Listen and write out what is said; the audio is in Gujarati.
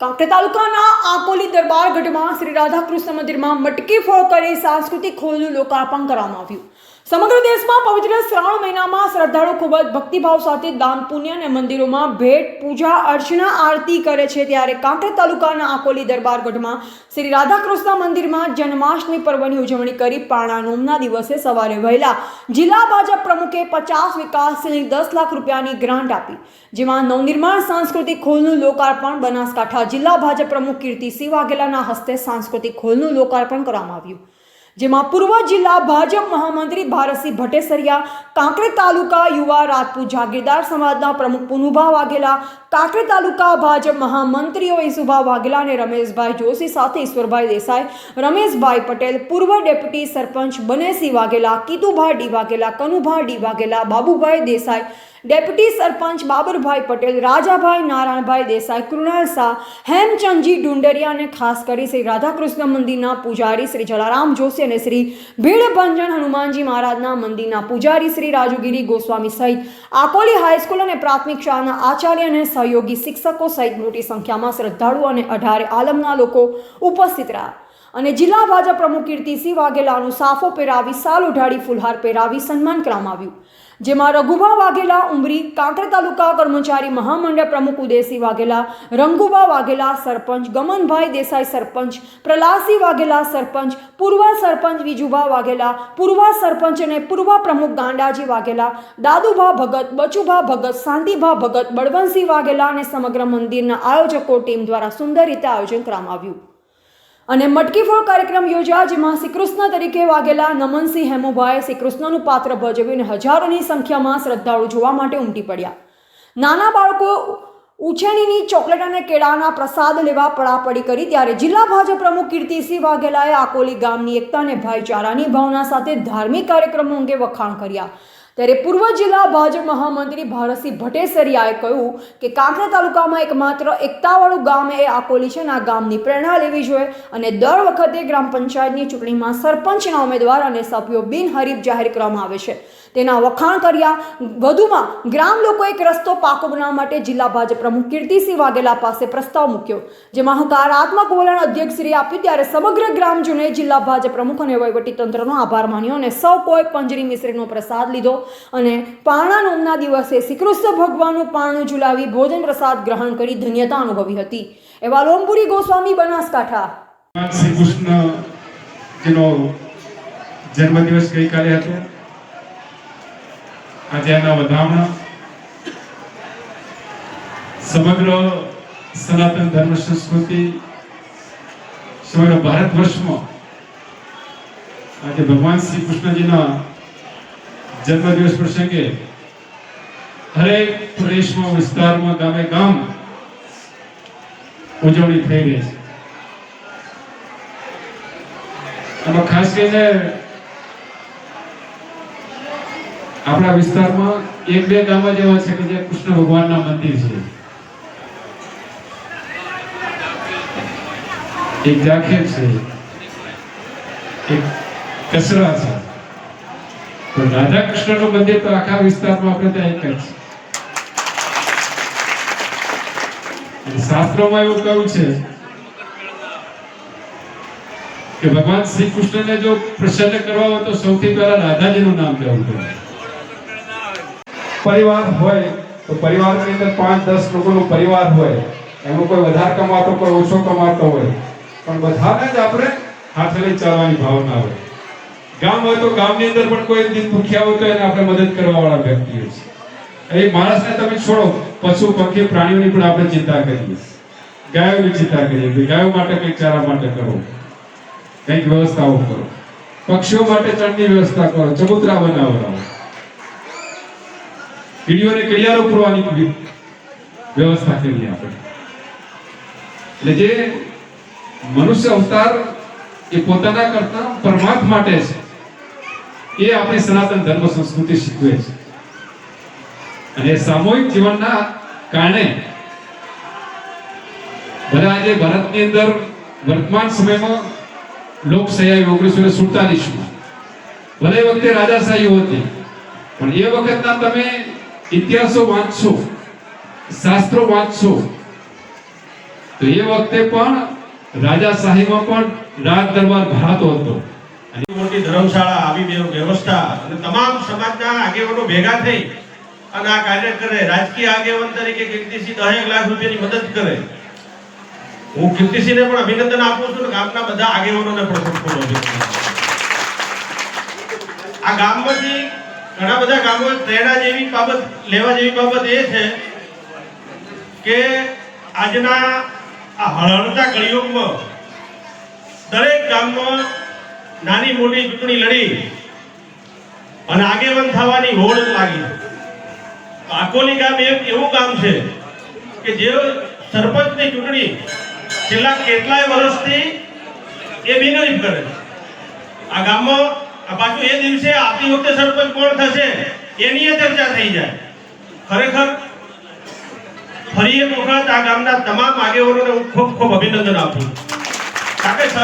કાંકરે તાલુકાના આકોલી દરબાર ગઢમાં શ્રી રાધાકૃષ્ણ મંદિરમાં મટકી ફોડ કરી સાંસ્કૃતિક હોલનું લોકાર્પણ કરવામાં આવ્યું. સમગ્ર દેશમાં પવિત્ર શ્રાવણ મહિનામાં શ્રદ્ધાળુ ખૂબ જ ભક્તિભાવ સાથે દાન, પુણ્ય અને મંદિરોમાં ભેટ, પૂજા, અર્ચના, આરતી કરે છે. ત્યારે કાંકરે તાલુકાના આકોલી દરબાર ગઢમાં શ્રી રાધાકૃષ્ણ મંદિરમાં જન્માષ્ટમી પર્વની ઉજવણી કરી પારણા નોમના દિવસે સવારે વહેલા જિલ્લા ભાજપ પ્રમુખે પચાસ વિકાસની દસ લાખ રૂપિયાની ગ્રાન્ટ આપી, જેમાં નવનિર્માણ સાંસ્કૃતિક હોલનું લોકાર્પણ, બનાસકાંઠા જિલ્લા ભાજપ પ્રમુખ કીર્તિસિંહ વાઘેલાના હસ્તે સાંસ્કૃતિક હોલનું લોકાર્પણ કરવામાં આવ્યું. જેમાં પૂર્વ જિલ્લા ભાજપ મહામંત્રી ભારતસિંહ ભટ્ટેસરિયા કાંકરે તાલુકા યુવા રાજપૂત જાગીરદાર સમાજના પ્રમુખ પુનુભા વાઘેલા, કાંકરે તાલુકા ભાજપ મહામંત્રીઓ ઈસુભા વાઘેલા અને રમેશભાઈ જોશી સાથે ઈશ્વરભાઈ દેસાઈ, રમેશભાઈ પટેલ, પૂર્વ deputy sarpanch Banesinh Vaghela Kitubha D Vaghela Kanubha D Vaghela, Babubhai Desai deputy sarpanch Babarbhai Patel, Rajabhai Narayanbhai Desai, Krunal Shah, Hemchandji Dundariya અને ખાસ કરી શ્રી રાધાકૃષ્ણ મંદિરના પૂજારી શ્રી જલારામ જોશી અને શ્રી ભીડભંજન હનુમાનજી મહારાજના મંદિરના પૂજારી શ્રી રાજુગીરી ગોસ્વામી સહિત આકોલી હાઈસ્કૂલ અને પ્રાથમિક શાળાના આચાર્ય અને સહયોગી શિક્ષકો સહિત મોટી સંખ્યામાં શ્રદ્ધાળુઓ અને અઢારે આલમના લોકો ઉપસ્થિત રહ્યા. અને જિલ્લા ભાજપ પ્રમુખ કીર્તિસિંહ વાઘેલાનું સાફો પહેરાવી, સાલ ઉઢાડી, ફુલહાર પહેરાવી સન્માન કરવામાં આવ્યું. જેમાં રઘુભા વાઘેલા, ઉમરી, કાંકરે તાલુકા કર્મચારી મહામંડળ પ્રમુખ ઉદયસિંહ વાઘેલા, રંગુભા વાઘેલા સરપંચ, ગમનભાઈ દેસાઈ સરપંચ, પ્રહલાદસિંહ વાઘેલા સરપંચ, પૂર્વ સરપંચ વિજુભા વાઘેલા, પૂર્વ સરપંચ અને પૂર્વ પ્રમુખ ગાંડાજી વાઘેલા, દાદુભા ભગત, બચુભા ભગત શાંતિભા ભગત, બળવંતસિંહ વાઘેલા અને સમગ્ર મંદિરના આયોજકો ટીમ દ્વારા સુંદર રીતે આયોજન કરવામાં આવ્યું. અને મટકી ફોડ કાર્યક્રમ યોજાયો, જેમાં શ્રીકૃષ્ણ તરીકે વાગેલા નમનસિંહ હેમુભાઈએ શ્રીકૃષ્ણનું પાત્ર ભજવીને હજારોની સંખ્યામાં શ્રદ્ધાળુ જોવા માટે ઉમટી પડ્યા. નાના બાળકો ઉછેણીની ચોકલેટ અને કેળાના પ્રસાદ લેવા પડાપડી કરી ત્યારે જિલ્લા ભાજપ પ્રમુખ કીર્તિસિંહ વાઘેલાએ આકોલી ગામની એકતા અને ભાઈચારાની ભાવના સાથે ધાર્મિક કાર્યક્રમો અંગે વખાણ કર્યા. ત્યારે પૂર્વ જિલ્લા ભાજપ મહામંત્રી ભારતસિંહ ભટેસરિયાએ કહ્યું કે કાંકરા તાલુકામાં એકમાત્ર એકતાવાળું ગામ એ આકોલી છે અને આ ગામની પ્રેરણા લેવી જોઈએ અને દર વખતે ગ્રામ પંચાયતની ચૂંટણીમાં સરપંચના ઉમેદવાર અને સભ્યો બિનહરીફ જાહેર કરવામાં આવે છે. તેના વખાણ કર્યા. વધુમાં ગ્રામ લોકો એક રસ્તો પાકો બનાવવા માટે જિલ્લા ભાજપ પ્રમુખ કીર્તિસિંહ વાઘેલા પાસે પ્રસ્તાવ મૂક્યો, જેમાં હકારાત્મક વલણ અધ્યક્ષશ્રીએ આપ્યું ત્યારે સમગ્ર ગ્રામજનોએ જિલ્લા ભાજપ પ્રમુખ અને વહીવટીતંત્રનો આભાર માન્યો અને સૌ કોઈ પંજરી મિશ્રીનો પ્રસાદ લીધો અને પારણા નોમના દિવસે શ્રીકૃષ્ણ ભગવાનનું પારણું ઝુલાવી ભોજન પ્રસાદ ગ્રહણ કરી ધન્યતા અનુભવી હતી. એવા લોમપુરી ગોસ્વામી, બનાસકાંઠા. શ્રી કૃષ્ણ જેનો જન્મદિવસ ગઈકાલે હતો. આજે આના વધામણા સમગ્ર સનાતન ધર્મ સંસ્કૃતિ સમગ્ર ભારત વર્ષમાં આજે ભગવાન શ્રી કૃષ્ણજીના જન્મદિવસ પ્રસંગે હરેક પ્રદેશમાં, વિસ્તારમાં, ગામે ગામ ઉજવણી થઈ રહી છે. આમાં ખાસ કરીને આપણા વિસ્તારમાં એક બે ગામ જેવા છે કે જે કૃષ્ણ ભગવાનના મંદિર છે. એક જાખેર છે. એક કસરા છે. તો રાધા કૃષ્ણનું મંદિર તો આખા વિસ્તારમાં આપણે ત્યાં એક જ છે. શાસ્ત્રોમાં એવું કહ્યું છે કે ભગવાન શ્રી કૃષ્ણને જો પ્રસન્ન કરવા હોય તો સૌથી પહેલા રાધાજીનું નામ લેવું પડે. પરિવાર હોય, તો પરિવારની અંદર પાંચ, દસ લોકોનો પરિવાર હોય એમાં કોઈ વધારે કમાતો, કોઈ ઓછો કમાતો હોય, પણ બધાને જ આપણે હાથ લઈ ચાલવાની ભાવના હોય. ગામ હોય તો ગામની અંદર પણ કોઈ દિન ભૂખ્યા હોય તો એને આપણે મદદ કરવા વાળા વ્યક્તિઓ છે એ માણસને તમે છોડો, પશુ પક્ષી પ્રાણીઓની પણ આપણે ચિંતા કરીએ. ગાયોની ચિંતા કરીએ ગાયો માટે કંઈક ચારા માટે કરો. કંઈક વ્યવસ્થાઓ કરો. પક્ષીઓ માટે ચણની વ્યવસ્થા કરો, ચબૂતરા બનાવડાવો. કીડીઓને કૈયારો પૂરવાની વ્યવસ્થા કરીએ આપણે. એટલે જે મનુષ્ય અવતાર એ પોતાના કરતા પરમાર્થ માટે છે, એ આપણી સનાતન ધર્મ સંસ્કૃતિ શીખવે છે. અને સામૂહિક જીવનના કારણે બધા આજે ભારતની અંદર વર્તમાન સમયમાં લોકશાહી આવી ઓગણીસો ને સુડતાલીસમાં. ભલે વખતે રાજાશાહીઓ હતી પણ એ વખતના તમે ઇતિહાસો વાંચશો શાસ્ત્રો વાંચશો તો એ વખતે પણ રાજા રાજાશાહીમાં પણ રાજ દરબાર ભરાતો હતો. મોટી ધર્મશાળા આવી વ્ય- વ્યવસ્થા અને તમામ સમાજના આગેવાનો ભેગા થઈ અને આ કાર્ય કરે. રાજકીય આગેવાન તરીકે કીર્તિસિંહ દહેક લાખ રૂપિયાની મદદ કરે. હું કીર્તિસિંહને પણ અભિનંદન આપું છું ગામના બધા આગેવાનોને પણ આ ગામમાંથી ઘણા બધા ગામો પ્રેરણા જેવી બાબત, લેવા જેવી બાબત એ છે કે આજના આ હળહળતા કળિયુગમાં દરેક ગામમાં નાની મોટી ચૂંટણી લડી અને આગેવાન થવાની હોડ લાગી. આકોલી ગામ એક એવું ગામ છે કે જે સરપંચની ચૂંટણી છેલ્લા કેટલાય વર્ષથી એ બિનહરીફ કરે આ ગામમાં પાછું એ દિવસે આવતી વખતે સરપંચ કોણ થશે, એની ચર્ચા થઈ જાય. ખરેખર, ફરી એક વખત આ ગામના તમામ આગેવાનોને હું ખૂબ ખૂબ અભિનંદન આપું કારણ કે